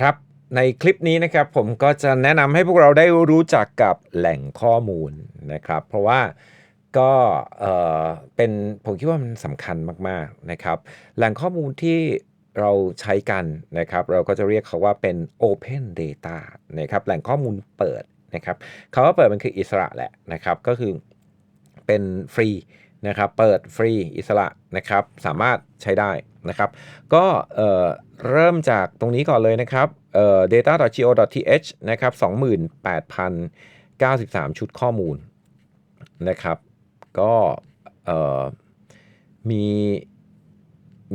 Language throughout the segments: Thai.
ครับในคลิปนี้นะครับผมก็จะแนะนำให้พวกเราได้รู้จักกับแหล่งข้อมูลนะครับ เพราะว่าก็เออเป็นผมคิดว่ามันสำคัญมากๆนะครับ แหล่งข้อมูลที่เราใช้กันนะครับ เราก็จะเรียกเขาว่าเป็น Open Data นะครับแหล่งข้อมูลเปิดนะครับคำว่าเปิดมันคืออิสระแหละนะครับ ก็คือเป็นฟรี นะครับ เปิดฟรีอิสระนะครับ สามารถใช้ได้นะครับ ก็เเริ่มจากตรงนี้ก่อนเลยนะครับ data.go.th นะครับ 28,093 ชุดข้อมูลนะครับ ก็มี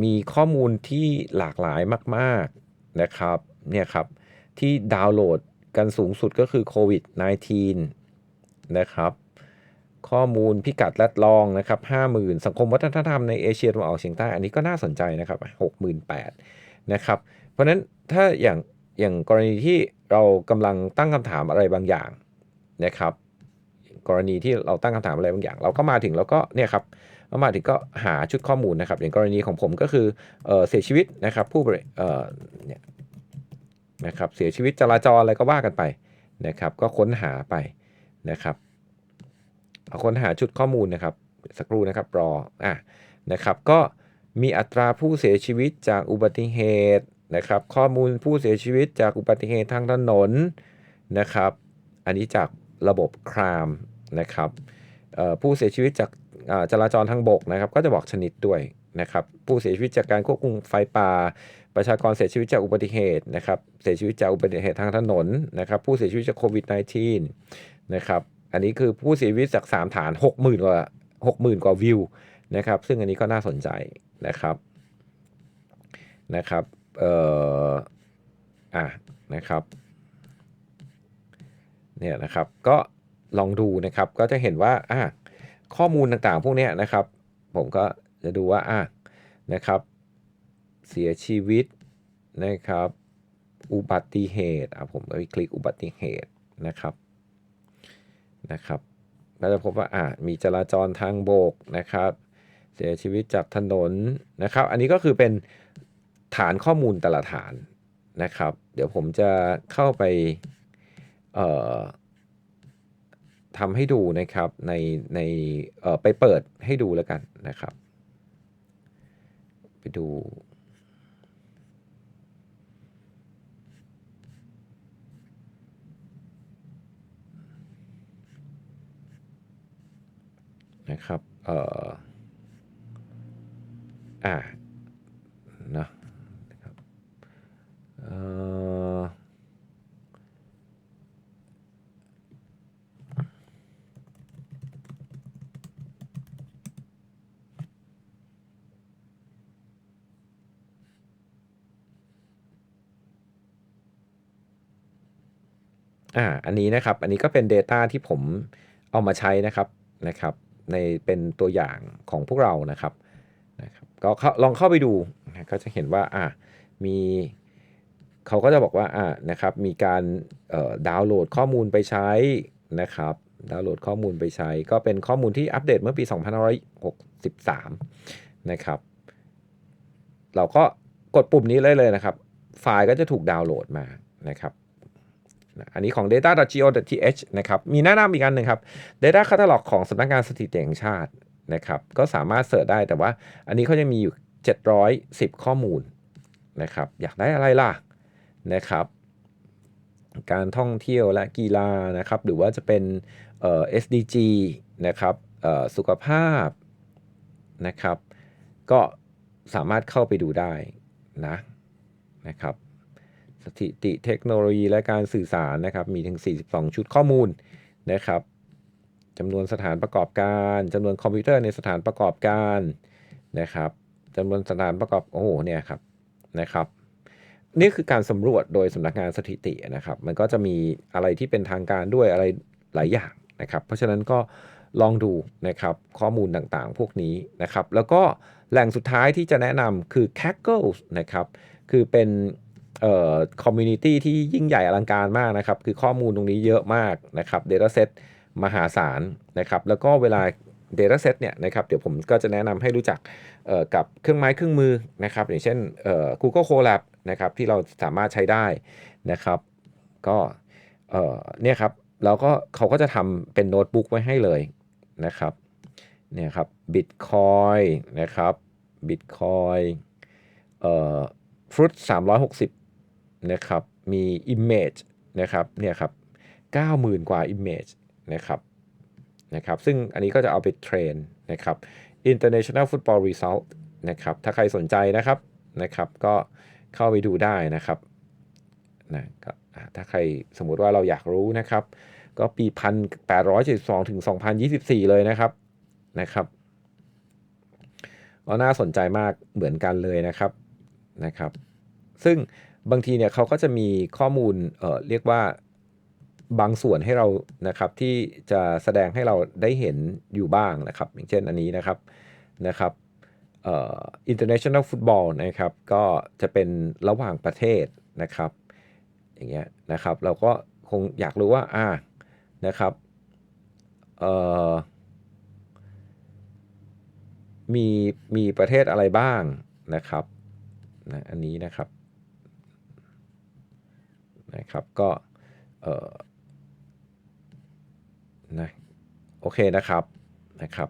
มีข้อมูลที่หลากหลายมาก ๆนะครับเนี่ยครับ ที่ดาวน์โหลดกันสูงสุดก็คือโควิด -19 นะครับ ข้อมูลพิกัดและลองนะครับ50,000 สังคมวัฒนธรรมในเอเชียตะวันออกเฉียงใต้ อันนี้ก็น่าสนใจนะครับ68,000นะครับ เพราะฉะนั้นถ้าอย่างอย่างกรณีที่เรากำลังตั้งคำถามอะไรบางอย่างนะครับ กรณีที่เราตั้งคำถามอะไรบางอย่าง เราก็มาถึงแล้วก็เนี่ยครับเรามาถึงก็หาชุดข้อมูลนะครับ อย่างกรณีของผมก็คือเออเสียชีวิตนะครับผู้บริเออเนี่ยนะครับเสียชีวิตจราจรอะไรก็ว่ากันไปนะครับ ก็ค้นหาไปนะครับ ค้นหาชุดข้อมูลนะครับสักครู่นะครับรออะนะครับ ก็มีอัตราผู้เสียชีวิตจากอุบัติเหตุนะครับ ข้อมูลผู้เสียชีวิตจากอุบัติเหตุทางถนนนะครับ อันนี้จากระบบครามนะครับผู้เสียชีวิตจากจราจรทางบกนะครับ ก็จะบอกชนิดด้วยนะครับ ผู้เสียชีวิตจากการควบคุมไฟป่า ประชากรเสียชีวิตจากอุบัติเหตุนะครับ เสียชีวิตจากอุบัติเหตุทางถนนนะครับ ผู้เสียชีวิตจากโควิด -19 นะครับ อันนี้คือผู้เสียชีวิตจาก3ฐาน60,000กว่า60,000กว่าวิวนะครับ ซึ่งอันนี้ก็น่าสนใจนะครับนะครับเอ่ออะนะครับเนี่ยนะครับก็ลองดูนะครับก็จะเห็นว่าอะข้อมูลต่างๆ พวกนี้นะครับ ผมก็จะดูว่าอะนะครับ เสียชีวิตนะครับ อุบัติเหตุอะผมก็คลิกอุบัติเหตุนะครับ นะครับก็จะพบว่าอะมีจราจรทางโบกนะครับเสียชีวิตจากถนนนะครับ อันนี้ก็คือเป็นฐานข้อมูลแต่ละฐานนะครับ เดี๋ยวผมจะเข้าไปเอ่อทำให้ดูนะครับในในเอ่อไปเปิดให้ดูแล้วกันนะครับ ไปดู นะครับเอ่ออ่านะนะครับเอ่ออ่าอันนี้นะครับ อันนี้ก็เป็น Data ที่ผมเอามาใช้นะครับนะครับ ในเป็นตัวอย่างของพวกเรานะครับนะครับก็ลองเข้าไปดูนะก็จะเห็นว่าอ่ามีเขาก็จะบอกว่าอ่านะครับมีการดาวน์โหลดข้อมูลไปใช้นะครับดาวน์โหลดข้อมูลไปใช้ ก็เป็นข้อมูลที่อัปเดตเมื่อปี 2563 นะครับ เราก็กดปุ่มนี้เลยเลยนะครับ ไฟล์ก็จะถูกดาวน์โหลดมานะครับ อันนี้ของ data.go.th นะครับมีแนะนำอีกอันหนึ่งครับ Data Catalog ของสำนักงานสถิติแห่งชาตินะครับก็สามารถเสิร์ชได้แต่ว่าอันนี้เขาจะมีอยู่ 710 ข้อมูลนะครับอยากได้อะไรล่ะนะครับ การท่องเที่ยวและกีฬานะครับหรือว่าจะเป็นเอ่อ SDG นะครับเอ่อสุขภาพนะครับ ก็สามารถเข้าไปดูได้นะนะครับ สถิติเทคโนโลยีและการสื่อสารนะครับ มีถึง 42 ชุดข้อมูลนะครับจำนวนสถานประกอบการจำนวนคอมพิวเตอร์ในสถานประกอบการนะครับจำนวนสถานประกอบโอ้โหเนี่ยครับนะครับ นี่คือการสำรวจโดยสำนักงานสถิตินะครับ มันก็จะมีอะไรที่เป็นทางการด้วยอะไรหลายอย่างนะครับ เพราะฉะนั้นก็ลองดูนะครับข้อมูลต่างๆ พวกนี้นะครับ แล้วก็แหล่งสุดท้ายที่จะแนะนำคือ Kaggle นะครับ คือเป็น เอ่อคอมมูนิตี้ที่ยิ่งใหญ่อลังการมากนะครับ คือข้อมูลตรงนี้เยอะมากนะครับ Dataset มหาศาลนะครับ แล้วก็เวลา Dataset เนี่ยนะครับเดี๋ยวผมก็จะแนะนำให้รู้จักกับเครื่องไม้เครื่องมือนะครับ อย่างเช่น Google Colab นะครับที่เราสามารถใช้ได้นะครับ ก็เนี่ยครับเราก็เขาก็จะทำเป็นโน้ตบุ๊กไว้ให้เลยนะครับเนี่ยครับ Bitcoin นะครับ Bitcoin เอ่อ Fruit 360 นะครับมี Image นะครับเนี่ยครับ90,000 กว่า Image นะครับนะครับซึ่งอันนี้ก็จะเอาไปเทรนนะครับ International Football Result นะครับถ้าใครสนใจนะครับนะครับ ก็เข้าไปดูได้นะครับนะก็อ่าถ้าใครสมมุติว่าเราอยากรู้นะครับ ก็ปี 1872 ถึง 2024 เลยนะครับนะครับก็น่าสนใจมากเหมือนกันเลยนะครับนะครับ ซึ่ง บางทีเนี่ยเขาก็จะมีข้อมูลเอ่อเรียกว่าบางส่วนให้เรานะครับที่จะแสดงให้เราได้เห็นอยู่บ้างนะครับ อย่างเช่นอันนี้นะครับนะครับเอ่อ international football นะครับก็จะเป็นระหว่างประเทศนะครับ อย่างเงี้ยนะครับเราก็คงอยากรู้ว่าอ่านะครับเอ่อมีมีประเทศอะไรบ้างนะครับนะอันนี้นะครับ นะครับก็เออนะโอเคนะครับนะครับ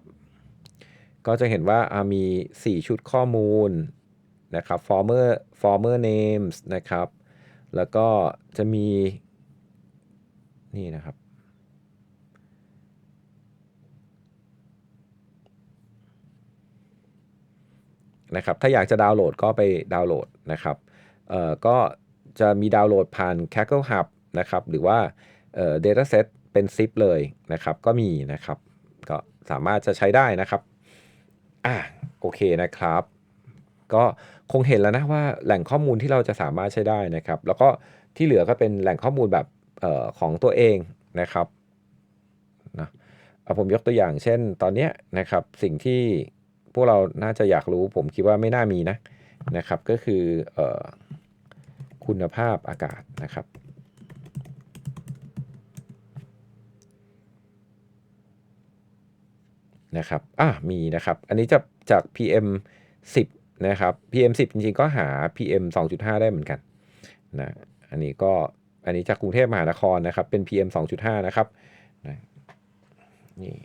ก็จะเห็นว่าอ่ามี 4 ชุดข้อมูลนะครับ former former names นะครับ แล้วก็จะมี นี่นะครับนะครับถ้าอยากจะดาวน์โหลดก็ไปดาวน์โหลดนะครับเอ่อก็ จะมีดาวน์โหลดผ่าน Kaggle Hub นะครับ หรือว่าเอ่อ dataset เป็น zip เลยนะครับ ก็มีนะครับ ก็สามารถจะใช้ได้นะครับอะโอเคนะครับ ก็คงเห็นแล้วนะว่าแหล่งข้อมูลที่เราจะสามารถใช้ได้นะครับ แล้วก็ที่เหลือก็เป็นแหล่งข้อมูลแบบเออของตัวเองนะครับนะเอาผมยกตัวอย่างเช่นตอนนี้นะครับสิ่งที่พวกเราน่าจะอยากรู้ผมคิดว่าไม่น่ามีนะนะครับ ก็คือเออ คุณภาพอากาศนะครับ นะครับอะมีนะครับ อันนี้จะจาก PM 10 นะครับ PM 10 จริงๆ ก็หา PM 2.5 ได้เหมือนกันนะอันนี้ก็อันนี้จากกรุงเทพมหานครนะครับ เป็น PM 2.5 นะครับนะนี่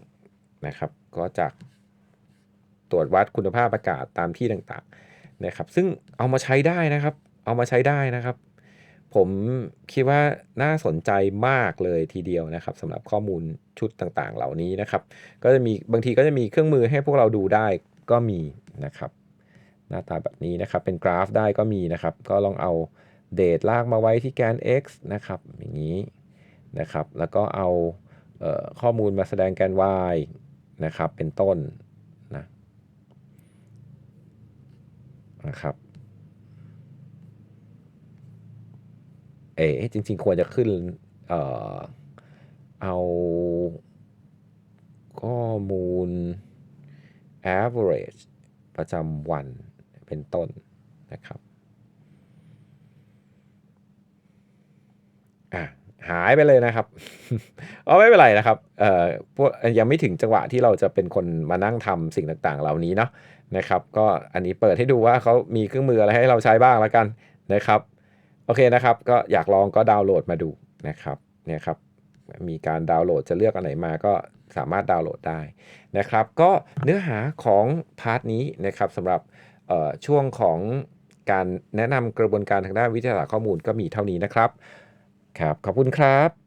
นะครับ ก็จากตรวจวัดคุณภาพอากาศตามที่ต่างๆนะครับ ซึ่งเอามาใช้ได้นะครับ เอามาใช้ได้นะครับ ผมคิดว่าน่าสนใจมากเลยทีเดียวนะครับสำหรับข้อมูลชุดต่างๆ เหล่านี้นะครับ ก็จะมีบางทีก็จะมีเครื่องมือให้พวกเราดูได้ก็มีนะครับ หน้าตาแบบนี้นะครับ เป็นกราฟได้ก็มีนะครับ ก็ลองเอาเดทลากมาไว้ที่แกน x นะครับ อย่างนี้นะครับ แล้วก็เอาเออข้อมูลมาแสดงแกน y นะครับ เป็นต้นนะนะครับ เอ๋จริง ๆ ควรจะขึ้นเออเอาข้อมูล average ประจำวันเป็นต้นนะครับอะหายไปเลยนะครับเอาไม่เป็นไรนะครับเอ่อพวกยังไม่ถึงจังหวะที่เราจะเป็นคนมานั่งทำสิ่งต่างๆ เหล่านี้เนาะนะครับ ก็อันนี้เปิดให้ดูว่าเขามีเครื่องมืออะไรให้เราใช้บ้างแล้วกันนะครับ โอเคนะครับ ก็อยากลองก็ดาวน์โหลดมาดูนะครับเนี่ยครับมีการดาวน์โหลดจะเลือกอันไหนมาก็สามารถดาวน์โหลดได้นะครับ ก็เนื้อหาของพาร์ทนี้นะครับสำหรับช่วงของการแนะนำกระบวนการทางด้านวิทยาศาสตร์ข้อมูลก็มีเท่านี้นะครับ ครับ ขอบคุณครับ